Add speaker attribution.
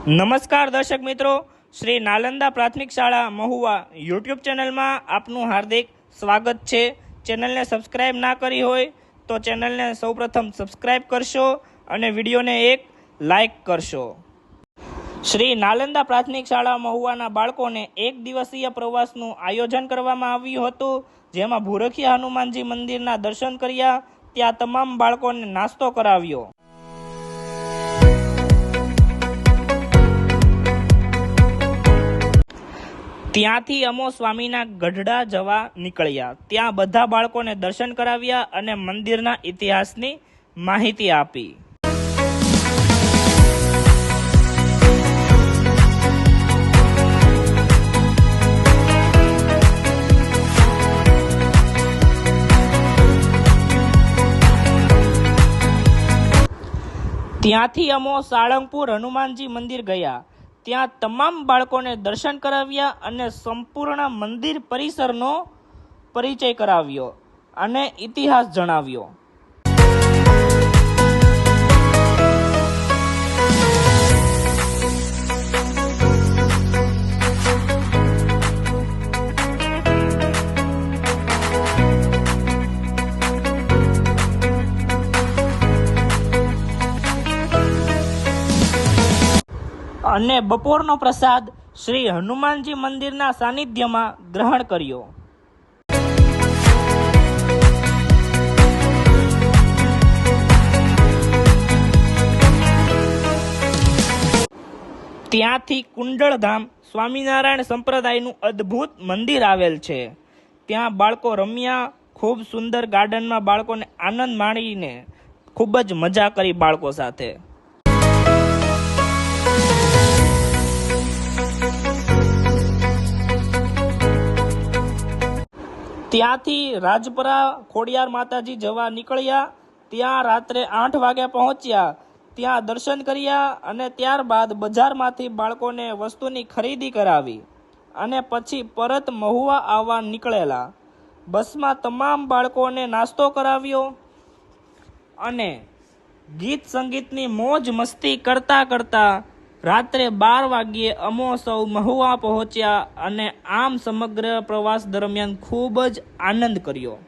Speaker 1: નમસ્કાર દર્શક મિત્રો. શ્રી નાલંદા પ્રાથમિક શાળા મહુવા યુટ્યુબ ચેનલમાં આપનું હાર્દિક સ્વાગત છે. ચેનલને સબસ્ક્રાઇબ ના કરી હોય તો ચેનલને સૌપ્રથમ સબસ્ક્રાઇબ કરશો અને વિડીયોને એક લાઈક કરશો. શ્રી નાલંદા પ્રાથમિક શાળા મહુવાના બાળકોને એક દિવસીય પ્રવાસનું આયોજન કરવામાં આવ્યું હતું. જેમાં ભૂરખી હનુમાનજી મંદિરના દર્શન કર્યા. ત્યાં તમામ બાળકોને નાસ્તો કરાવ્યો. ત્યાંથી અમો સ્વામીના ગઢડા જવા નીકળ્યા. ત્યાં બધા બાળકોને દર્શન કરાવ્યા અને મંદિરના ઇતિહાસની માહિતી આપી. ત્યાંથી અમો સાળંગપુર હનુમાનજી મંદિર ગયા. ત્યાં તમામ બાળકોને દર્શન કરાવ્યા અને સંપૂર્ણ મંદિર પરિસરનો પરિચય કરાવ્યો અને ઇતિહાસ જણાવ્યો. અને બપોરનો પ્રસાદ શ્રી હનુમાનજી મંદિરના સાનિધ્યમાં ગ્રહણ કર્યો. ત્યાંથી કુંડળધામ સ્વામિનારાયણ સંપ્રદાયનું અદ્ભુત મંદિર આવેલ છે. ત્યાં બાળકો રમ્યા, ખૂબ સુંદર ગાર્ડનમાં બાળકોને આનંદ માણીને ખૂબ જ મજા કરી બાળકો સાથે. ત્યાંથી રાજપરા ખોડિયાર માતાજી જવા નીકળ્યા. ત્યાં રાત્રે આઠ વાગે પહોંચ્યા. ત્યાં દર્શન કર્યા અને ત્યારબાદ બજારમાંથી બાળકોને વસ્તુની ખરીદી કરાવી અને પછી પરત મહુવા આવવા નીકળેલા. બસમાં તમામ બાળકોને નાસ્તો કરાવ્યો અને ગીત સંગીતની મોજ મસ્તી કરતા કરતા રાત્રે બાર વાગ્યે અમો સૌ મહુવા પહોંચ્યા અને આમ સમગ્ર પ્રવાસ દરમિયાન ખૂબ જ આનંદ કર્યો.